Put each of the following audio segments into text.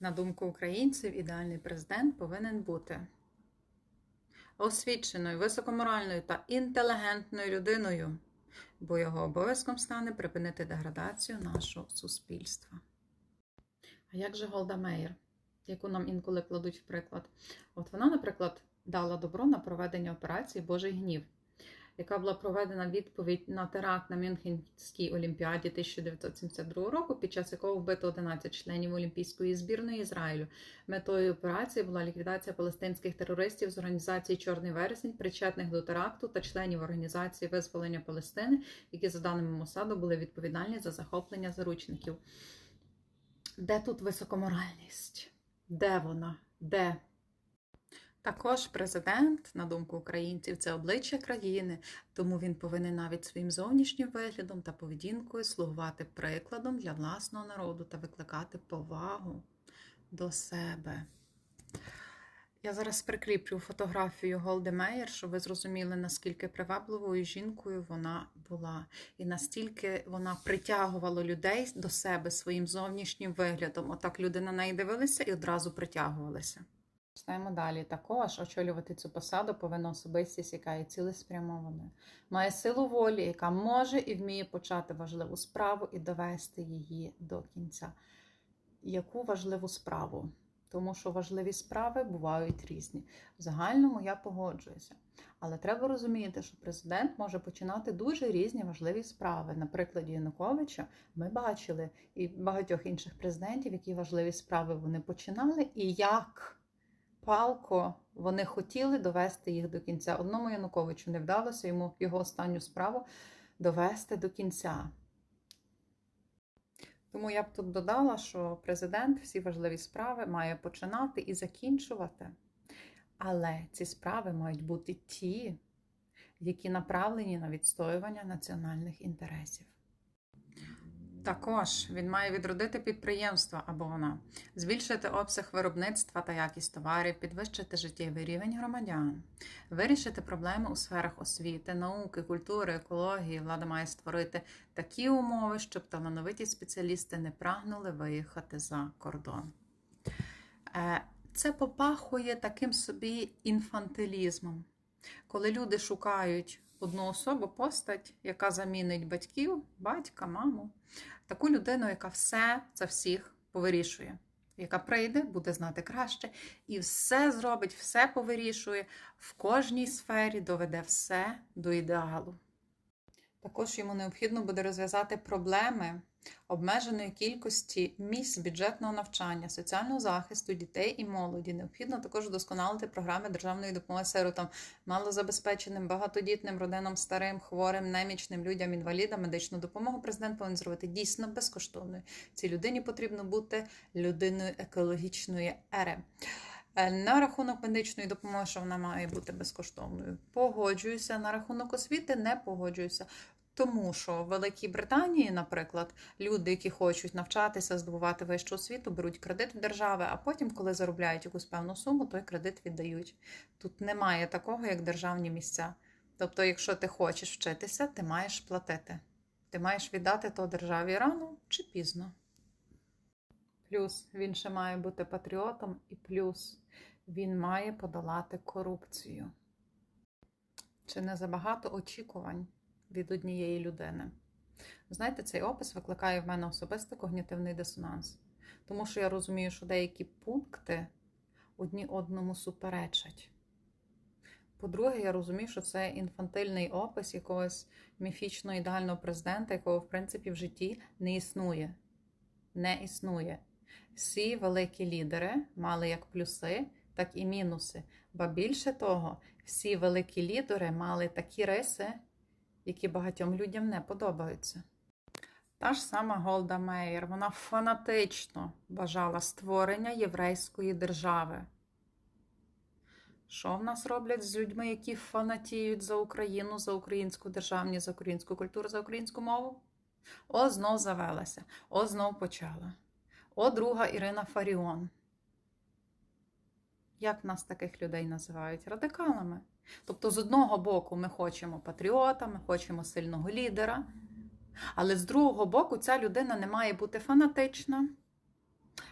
На думку українців, ідеальний президент повинен бути освіченою, високоморальною та інтелігентною людиною, бо його обов'язком стане припинити деградацію нашого суспільства. А як же Голда Меєр, яку нам інколи кладуть в приклад? От вона, наприклад, дала добро на проведення операції Божий гнів, яка була проведена відповідь на теракт на Мюнхенській олімпіаді 1972 року, під час якого вбито 11 членів Олімпійської збірної Ізраїлю. Метою операції була ліквідація палестинських терористів з організації Чорний вересень, причетних до теракту та членів організації визволення Палестини, які, за даними Мосаду, були відповідальні за захоплення заручників. Де тут високоморальність? Де вона? Де? Також президент, на думку українців, це обличчя країни, тому він повинен навіть своїм зовнішнім виглядом та поведінкою слугувати прикладом для власного народу та викликати повагу до себе. Я зараз прикріплю фотографію Голди Меєр, щоб ви зрозуміли, наскільки привабливою жінкою вона була, і настільки вона притягувала людей до себе своїм зовнішнім виглядом. Отак люди на неї дивилися і одразу притягувалися. Читаємо далі. Також очолювати цю посаду повинна особистість, яка є цілеспрямованою, має силу волі, яка може і вміє почати важливу справу і довести її до кінця. Яку важливу справу? Тому що важливі справи бувають різні. В загальному я погоджуюся. Але треба розуміти, що президент може починати дуже різні важливі справи. На прикладі Януковича ми бачили і багатьох інших президентів, які важливі справи вони починали, і як палко вони хотіли довести їх до кінця. Одному Януковичу не вдалося йому його останню справу довести до кінця. Тому я б тут додала, що президент всі важливі справи має починати і закінчувати. Але ці справи мають бути ті, які направлені на відстоювання національних інтересів. Також він має відродити підприємства або вона, збільшити обсяг виробництва та якість товарів, підвищити життєвий рівень громадян, вирішити проблеми у сферах освіти, науки, культури, екології. Влада має створити такі умови, щоб талановиті спеціалісти не прагнули виїхати за кордон. Е, це попахує таким собі інфантилізмом, коли люди шукають одну особу, постать, яка замінить батьків, батька, маму, таку людину, яка все за всіх повирішує, яка прийде, буде знати краще, і все зробить, все повирішує, в кожній сфері доведе все до ідеалу. Також йому необхідно буде розв'язати проблеми обмеженої кількості місць бюджетного навчання, соціального захисту дітей і молоді. Необхідно також вдосконалити програми державної допомоги сиротам, малозабезпеченим, багатодітним родинам, старим, хворим, немічним людям, інвалідам, медичну допомогу. Президент повинен зробити дійсно безкоштовною. Цій людині потрібно бути людиною екологічної ери. Е, На рахунок медичної допомоги, що вона має бути безкоштовною. Погоджуюся. На рахунок освіти не погоджуюся. Тому що в Великій Британії, наприклад, люди, які хочуть навчатися, здобувати вищу освіту, беруть кредит в держави, а потім, коли заробляють якусь певну суму, той кредит віддають. Тут немає такого, як державні місця. Тобто, якщо ти хочеш вчитися, ти маєш платити. Ти маєш віддати то державі рано чи пізно. Плюс він ще має бути патріотом, і плюс він має подолати корупцію. Чи не забагато очікувань від однієї людини? Знаєте, цей опис викликає в мене особисто когнітивний дисонанс, тому що я розумію, що деякі пункти одні одному суперечать. По-друге, я розумію, що це інфантильний опис якогось міфічного ідеального президента, якого, в принципі, в житті не існує. Не існує. Всі великі лідери мали як плюси, так і мінуси. Ба більше того, всі великі лідери мали такі риси, які багатьом людям не подобаються. Та ж сама Голда Меєр, вона фанатично бажала створення єврейської держави. Що в нас роблять з людьми, які фанатіють за Україну, за українську державність, за українську культуру, за українську мову? О, знов завелася, о, знов почала. О, друга Ірина Фаріон. Як нас таких людей називають? Радикалами. Тобто, з одного боку, ми хочемо патріота, ми хочемо сильного лідера, але з другого боку, ця людина не має бути фанатична.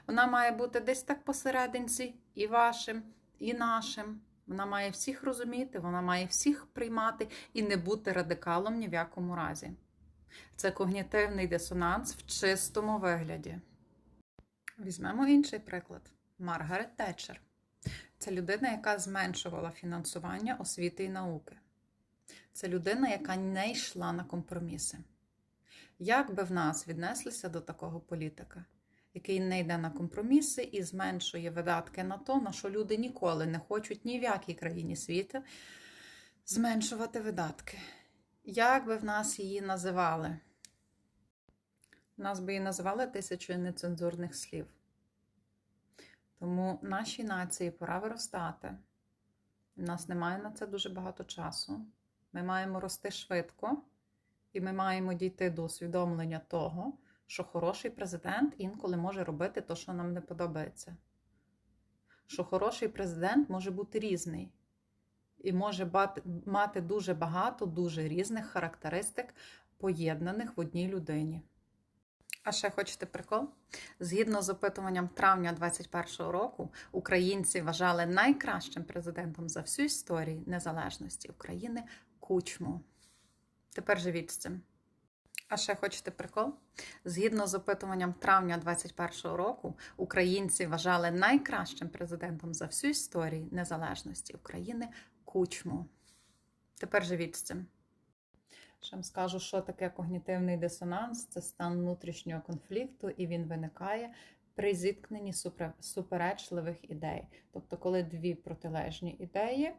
Вона має бути десь так посерединці, і вашим, і нашим. Вона має всіх розуміти, вона має всіх приймати і не бути радикалом ні в якому разі. Це когнітивний дисонанс в чистому вигляді. Візьмемо інший приклад: Маргарет Тетчер. Це людина, яка зменшувала фінансування освіти і науки. Це людина, яка не йшла на компроміси. Як би в нас віднеслися до такого політика, який не йде на компроміси і зменшує видатки на то, на що люди ніколи не хочуть ні в якій країні світу зменшувати видатки? Як би в нас її називали? Нас би її називали тисячою нецензурних слів. Тому нашій нації пора виростати. У нас немає на це дуже багато часу. Ми маємо рости швидко, і ми маємо дійти до усвідомлення того, що хороший президент інколи може робити те, що нам не подобається. Що хороший президент може бути різний і може мати дуже багато дуже різних характеристик, поєднаних в одній людині. А ще хочете прикол? Згідно з опитуванням травня 2021 року, українці вважали найкращим президентом за всю історію незалежності України Кучму. Тепер живіть з цим. А ще хочете прикол? Згідно з опитуванням травня 2021 року, українці вважали найкращим президентом за всю історію незалежності України Кучму. Тепер живіть з цим. Ще скажу, що таке когнітивний дисонанс це стан внутрішнього конфлікту, і він виникає при зіткненні суперечливих ідей. Тобто, коли дві протилежні ідеї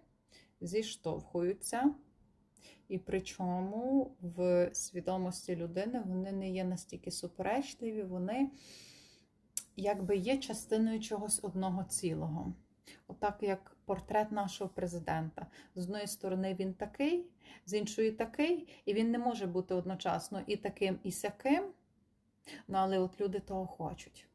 зіштовхуються, і причому в свідомості людини вони не є настільки суперечливі, вони якби є частиною чогось одного цілого. Отак, як портрет нашого президента. З одної сторони він такий, з іншої такий, і він не може бути одночасно і таким, і сяким. Ну, але от люди того хочуть.